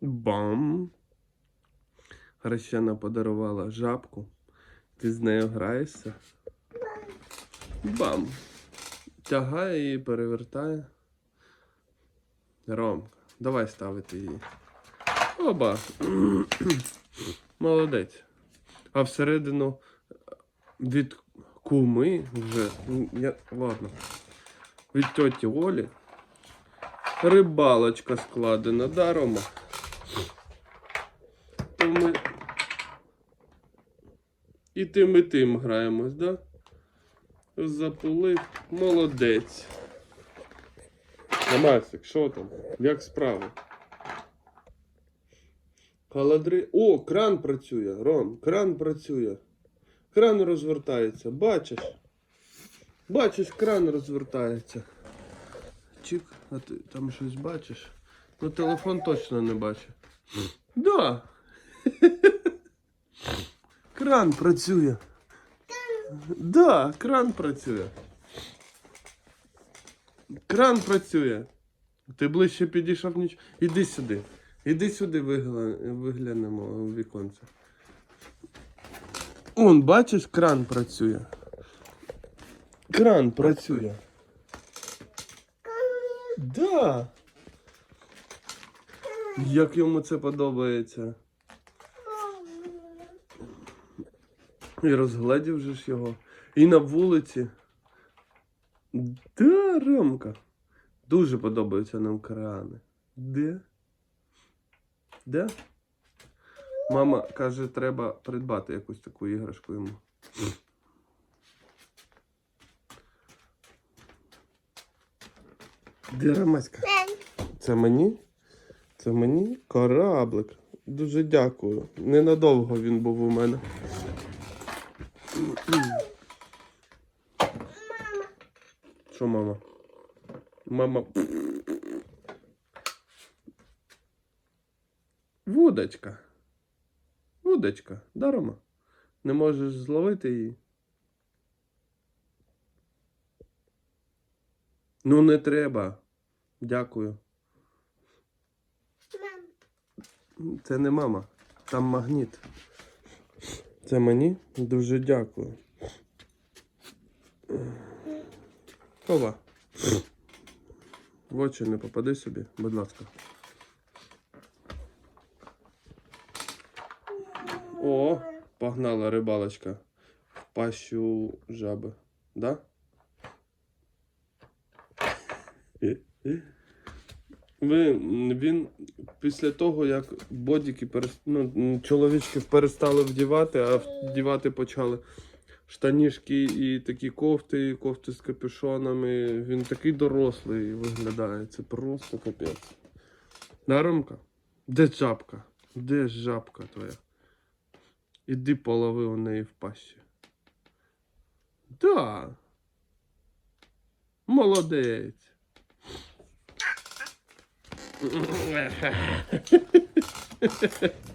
Бам. Хрещена подарувала жабку. Ти з нею граєшся. Бам. Тягає її, перевертає. Ромка, давай ставити її. Оба. Молодець. А всередину від куми вже. Я, ладно. Від тьоті Олі. Рибалочка складена, да, Рома? Ми і тим, і тим граємось, да? Запулив. Молодець. Намасик, що там? Як справи? Халадри. О, кран працює, Ром, кран працює. Кран розвертається, бачиш? Бачиш, кран розвертається. Чик, а ти там щось бачиш? Ну, телефон точно не бачить. Да. Кран працює. Да, кран працює. Кран працює. Ти ближче підійшов ніч. Іди сюди. Іди сюди вигля... виглянемо у віконце. Он, бачиш, кран працює. Кран працює. Да. Як йому це подобається. І розгледів же ж його. І на вулиці. Да, Ромка. Дуже подобаються нам крани. Де? Де? Мама каже, треба придбати якусь таку іграшку йому. Де Ромаська? Це мені? Це мені кораблик. Дуже дякую. Ненадовго він був у мене. Що, мама? Мама. Вудочка. Вудочка. Да, Рома? Не можеш зловити її? Ну, не треба. Дякую. Це не мама. Там магніт. Це мені? Дуже дякую. Хова. В очі не попади собі, будь ласка. О, погнала рибалочка в пащу жаби. Да? Ви, він після того, як бодіки перес... ну, м, чоловічків перестали вдівати, а вдівати почали штанішки і такі кофти, і кофти з капюшонами. Він такий дорослий виглядає. Це просто капець. Да? Де жабка? Де жабка твоя? Іди полови у неї в пащі. Да. Молодець.